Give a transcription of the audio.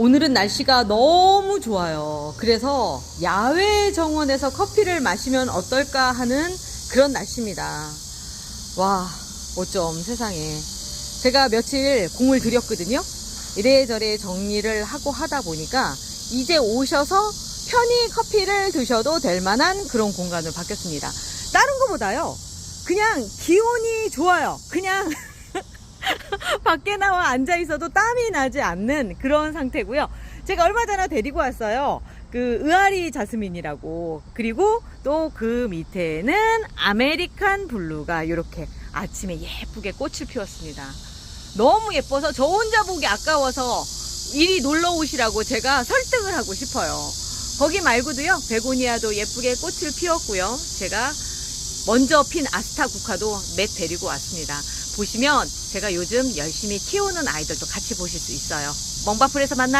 오늘은 날씨가 너무 좋아요. 그래서 야외 정원에서 커피를 마시면 어떨까 하는 그런 날씨입니다. 와, 어쩜 세상에. 제가 며칠 공을 들였거든요. 이래저래 정리를 하고 하다 보니까 이제 오셔서 편히 커피를 드셔도 될 만한 그런 공간으로 바뀌었습니다. 다른 것보다요. 그냥 기온이 좋아요. 그냥 밖에 나와 앉아 있어도 땀이 나지 않는 그런 상태고요. 제가 얼마 전에 데리고 왔어요. 그 의아리 자스민이라고 그리고 또 그 밑에는 아메리칸 블루가 이렇게 아침에 예쁘게 꽃을 피웠습니다. 너무 예뻐서 저 혼자 보기 아까워서 이리 놀러 오시라고 제가 설득을 하고 싶어요. 거기 말고도요 베고니아도 예쁘게 꽃을 피웠고요. 제가 먼저 핀 아스타 국화도 몇 데리고 왔습니다. 보시면 제가 요즘 열심히 키우는 아이들도 같이 보실 수 있어요. 멍바풀에서 만나.